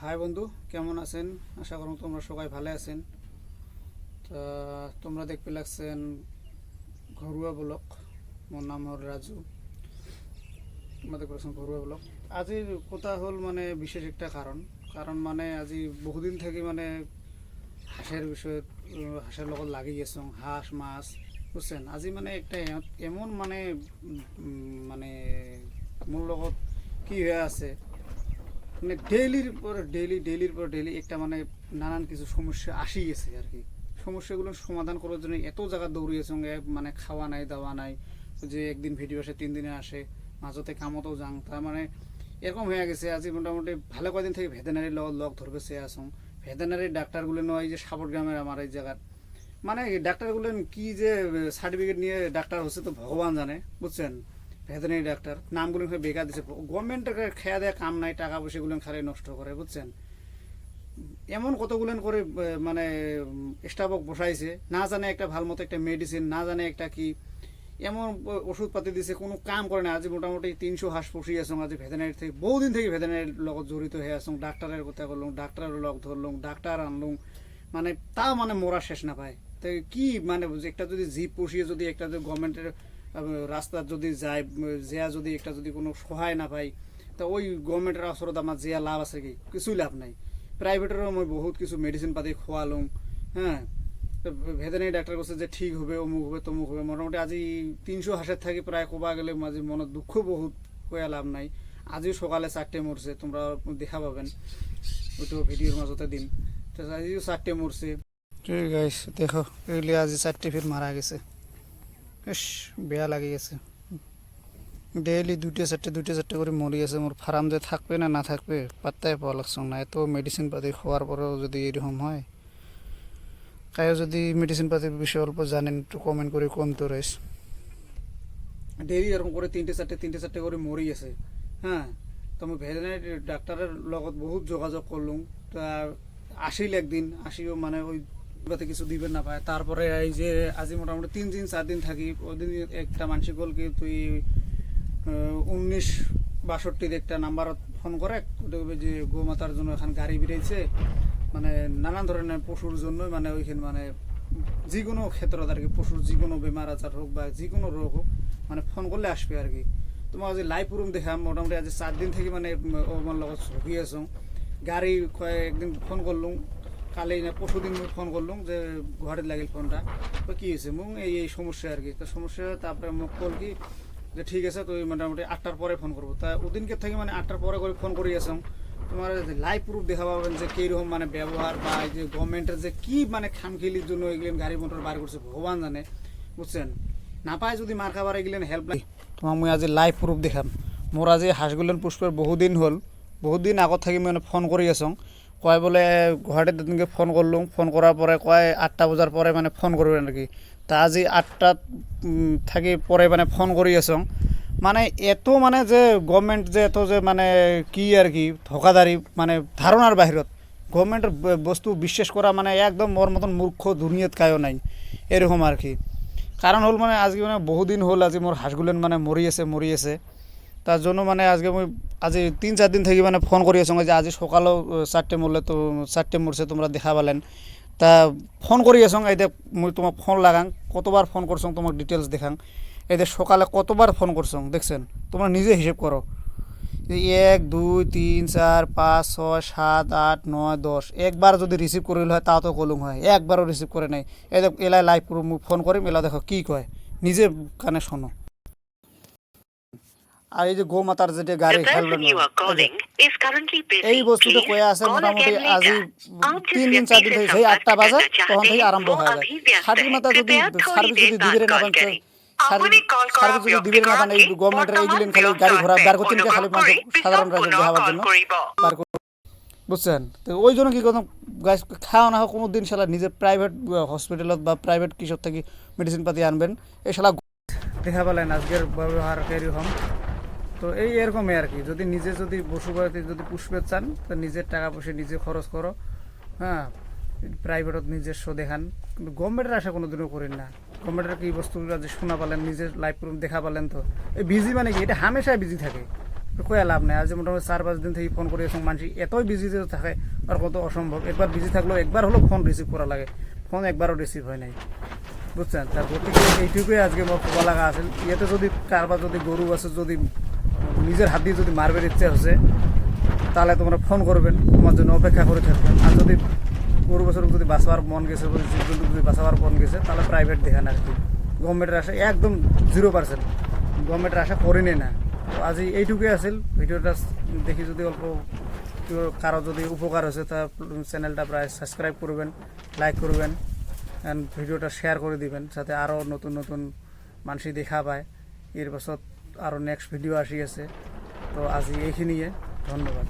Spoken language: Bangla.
হাই বন্ধু, কেমন আছেন? আশা করুন তোমরা সবাই ভালো আছেন। তা তোমরা দেখতে লাগছেন ঘরোয়া ব্লক মোর নাম হল তোমরা দেখতে পাচ্ছেন ঘরোয়া ব্লক আজির কথা হল মানে বিশেষ একটা কারণ। কারণ মানে আজি বহুদিন থেকে মানে হাঁসের বিষয়ে, হাঁসের লগত লাগি গেছো, হাঁস, মাছ, বুঝছেন? আজি মানে একটা এমন মানে মানে মোৰ লগত কি হয়ে আছে মানে ডেইলির পর ডেইলি ডেইলির পর ডেইলি একটা মানে নানান কিছু সমস্যা আসি গেছে আর কি। সমস্যাগুলো সমাধান করার জন্য এত জায়গা দৌড়িয়েছে মানে খাওয়া নাই, দাওয়া নাই, যে একদিন ভিডিও আসে, তিন দিনে আসে মাজতে কামতেও যাং, তার মানে এরকম হয়ে গেছে। আজি মোটামুটি ভালো কয়দিন থেকে ভেটেনারি লগ ধরবে সে আসুন ভেটেনারি ডাক্তারগুলো নয় যে সাপট গ্রামের আমার এই জায়গার। মানে ডাক্তারগুলো কি যে সার্টিফিকেট নিয়ে ডাক্তার হচ্ছে তো ভগবান জানে, বুঝছেন? ভেটেনারি ডাক্তার, নামগুলো বেকার দিছে। গভর্নমেন্টের খেয়া দেয়া কাম নাই, টাকা পয়সাগুলো খালি নষ্ট করে, বুঝছেন? এমন কতগুলো করে মানে স্টাফক বসাইছে, না জানে একটা ভালো মতো একটা মেডিসিন না জানে একটা কি, এমন ওষুধপাতি দিছে, কোনো কাম করে না। আজি মোটামুটি তিনশো হাঁস পুষি আছো আজি ভেটেনারি থেকে, বহুদিন থেকে ভেটেনারির লগত জড়িত হয়ে আছো, ডাক্তারের কথা বললাম, ডাক্তারের লগ ধরলাম, ডাক্তার আনলাম মানে তা মানে মোরা শেষ না পায়। তো কি মানে একটা যদি জিপ পুষিয়ে যদি একটা যদি গভর্নমেন্টের রাস্তা যদি যায় যেয়া যদি একটা যদি কোনো সহায় না পাই তা ওই গভর্নমেন্টের আসরত আমার যেয়া লাভ আছে কি? কিছুই লাভ নাই। প্রাইভেটেরও মই বহুত কিছু মেডিসিন পাতি খোৱালোঁ হ্যাঁ? ভেটেনারি ডাক্তার কৈছে যে ঠিক হবে, অমুক হবে, তমুক হবে। মোটামুটি আজি তিনশো হাঁসের থাকি প্রায় কবা গেলে মাঝে মনত দুঃখ বহুত হয়ে লাভ নাই। আজিও সকালে চারটে মরছে তোমরা দেখা পাবেন। ওইটো ভিডিওর মাজতে দিম। আজিও চারটে মরছে ঠিক আছে দেখো এগুলি আজি চারটে ফির মারা গেছে। বেশ বেয়া লাগি গেছে। ডেইলি দুটো চারটে দুটো চারটে করে মরি আছে মোর ফার্ম যে থাকবে না না থাকবে পাত্তাই পাওয়া লাগছে না। এত মেডিসিন পাতি খাওয়ার পরেও যদি এরকম হয় কায়ও যদি মেডিসিন পাতির বিষয়ে অল্প জানেন একটু কমেন্ট করে কোন তো রয়েছে ডেইলি এরকম করে তিনটে চারটে তিনটে চারটে করে মরি আছে। হ্যাঁ তো আমি ভেটেনারি ডাক্তারের লগত বহুত যোগাযোগ করলুম তা আসিল একদিন আসিও মানে ওই কিছু দিবেন না পায় তারপরে এই যে আজি মোটামুটি তিন দিন, চার দিন থাকি ওই দিন একটা মানসিক বল কি তুই উনিশ বাষট্টির একটা নাম্বারত ফোন করে যে গোমাতার জন্য এখন গাড়ি বেরিয়েছে। মানে নানান ধরনের পশুর জন্য মানে ওইখানে মানে যে কোনো ক্ষেত্ৰত আর কি, পশুর যে কোনো বেমার আজার হোক বা যে কোনো রোগ হোক মানে ফোন করলে আসবে আর কি। তোমার আজি লাইভ রুম দেখাম, মোটামুটি আজি চার দিন থেকে মানে আমার লগত আছো। গাড়ি একদিন ফোন করলুম কালি না পরশু দিন ফোন করলুম যে গুৱাহাটীত লাগিল ফোনটা তো কি হয়েছে? মোক এই এই সমস্যা আর কি। তো সমস্যা, তারপরে মোক কল কি যে ঠিক আছে তুই মোটামুটি আটটার পরে ফোন করব। তা ওদিনকে থেকে মানে আটটার পরে করে ফোন করি আসাম। তোমার লাইভ প্রুফ দেখা পাবেন যে কীরকম মানে ব্যবহার বা এই যে গভর্নমেন্টের যে কি মানে খামখেলির জন্য এগুলেন গাড়ি, মোটর বার করছে, ভগবান জানে। বুঝছেন? না পায় যদি মার খাবার এগুলেন হেল্প নাই তোমাক মই আজি লাইভ প্রুফ দেখাম। মোৰ আজি হাঁসগুলেন পুষ্পের বহুদিন হ'ল। বহুদিন আগত থাকি মানে ফোন কৰি আছোঁ কয় বোলে গুৱাহাটীত তেনেকৈ ফোন কৰিলোঁ। ফোন কৰাৰ পৰে কয় আঠটা বজাৰ পৰে মানে ফোন কৰিব নেকি তা আজি আঠটাত থাকি পরে মানে ফোন কৰি আছোঁ। মানে এত মানে যে গভর্নমেন্ট যে এত যে মানে কি আর কি ধোকাদারি মানে ধারণার বাহিরত গভর্নমেন্টের বস্তু বিশ্বাস করা মানে একদম ওর মতন মূর্খ দুনিয়াত কায়ও নাই। এরকম আর কি। কারণ হল মানে আজকে মানে বহুদিন হল আজি মোর হাঁসগুলেন মানে মরি আছে মরি আছে। তার জন্য মানে আজকে মই আজি তিন চার দিন থেকে মানে ফোন কৰি আছোঁ যে আজি সকালেও চারটে মরলে তো চারটে মরছে তোমরা দেখা পালেন। তা ফোন কৰি আছোঁ এতিয়া মই তোমাক ফোন লাগাং কতবার ফোন করছ তোমাক ডিটেলস দেখাং। এই সকালে কতবার ফোন করছ দেখছেন? তোমরা নিজে হিসেব করো এক, দুই, তিন চার পাঁচ, ছয়, সাত আট নয়, দশ। একবার যদি রিসিভ করিল হয় তাও তো কলুম হয় একবারও রিসিভ করে নাই। এই দেখ এলাই লাইভ মুখ ফোন কৰিম এলা দেখো কি কয়। নিজে কানে শোনো। আর এই যে গাড়ি এই বস্তুটা কয়ে আছে মোটামুটি আজি তিন দিন চার দিন সেই আটটা বাজে তখন থেকে আরম্ভ হয়ে যায় যদি সার্ভিস যদি দিবে না পান সার্ভিস যদি দিবে না পান এই গভর্নমেন্টের খালি গাড়ি ঘোড়া বার করতে খালি সাধারণ দেখাবার জন্য বার বুঝছেন? তো ওই জন্য কি কোনো গাছ খাওয়া না হোক কোনো দিন শালা নিজের প্রাইভেট হসপিটালত বা প্রাইভেট কৃষক থেকে মেডিসিন পাতি আনবেন। এই শালা দেখা পেলেন আজকের ব্যবহার কেরি হম তো এই এরকমই আর কি। যদি নিজে যদি বসুবাড়িতে যদি পুষবে চান, তো নিজের টাকা পয়সা নিজে খরচ করো। হ্যাঁ প্রাইভেটত নিজস্ব দেখান। কিন্তু গভর্নমেন্টের আশা কোনো দিনও করেন না। গভর্নমেন্টের কি বস্তুগুলো যে শোনা পালেন, নিজের লাইফ প্রুফ দেখা পালেন তো। এই বিজি মানে কি? এটা হামেশাই বিজি থাকে। কয়ে লাভ নাই। আজ মোটামুটি চার পাঁচ দিন থেকে ফোন করে আসুন মানুষ এতই বিজি থাকে, আর কত অসম্ভব। একবার বিজি থাকলেও একবার হলেও ফোন রিসিভ করা লাগে। ফোন একবারও রিসিভ হয় নাই। বুঝছেন? তার গতিকে এইটুকুই আজকে আমার লাগা আছে। ইয়েতে যদি কারবার যদি গরু আছে, যদি নিজের হাত দিয়ে যদি মারবের ইচ্ছে হচ্ছে তাহলে তোমরা ফোন করবেন, তোমার জন্য অপেক্ষা করে থাকবেন। আর যদি গরু, বছর যদি বাঁচাবার মন গেছে জীবজন্তু যদি বাঁচাবার মন গেছে, তাহলে প্রাইভেট দেখান আর কি। গভর্নমেন্টের আশা একদম জিরো পার্সেন্ট গভর্নমেন্টের আশা করিনি না। তো আজি এইটুকুই আছিল। ভিডিওটা দেখি যদি অল্প কারও যদি উপকার হয়েছে, তা চ্যানেলটা প্রায় সাবস্ক্রাইব করবেন লাইক করবেন অ্যান্ড ভিডিওটা শেয়ার করে দিবেন, যাতে আরও নতুন নতুন মানুষই দেখা পায়। এর পাছত আরও নেক্সট ভিডিও আসি আছে। তো আজি এইখিনিয়ে ধন্যবাদ।